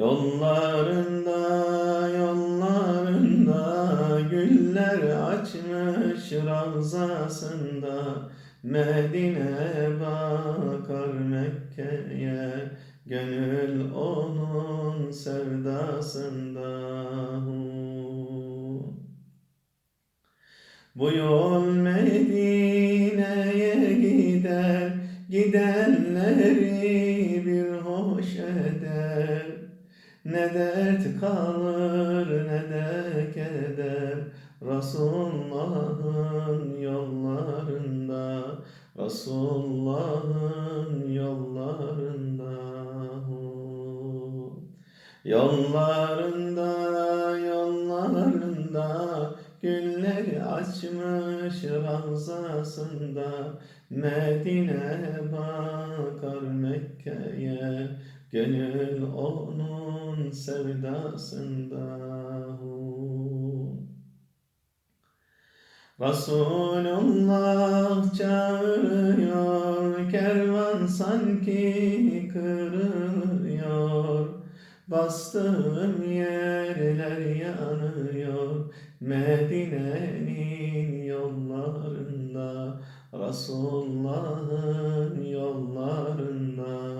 Yollarında, yollarında güller açmış ravzasında Medine bakar Mekke'ye Gönül onun sevdasında. Bu yol Medine'ye gider Gidenleri Ne dert kalır ne de keder. Resulullah'ın yollarında Resulullah'ın yollarında. Yollarında, yollarında Güller açmış ravzasında Medine bakar Mekke'ye Gönül onun sevdasında Resulullah çağırıyor Kervan sanki kırılıyor Bastığım yerler yanıyor Medine'nin yollarında Resulullah'ın yollarında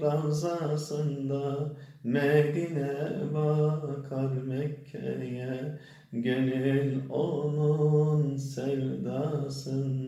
ravzasında Medine bakar Mekke'ye. Gönül onun sevdasında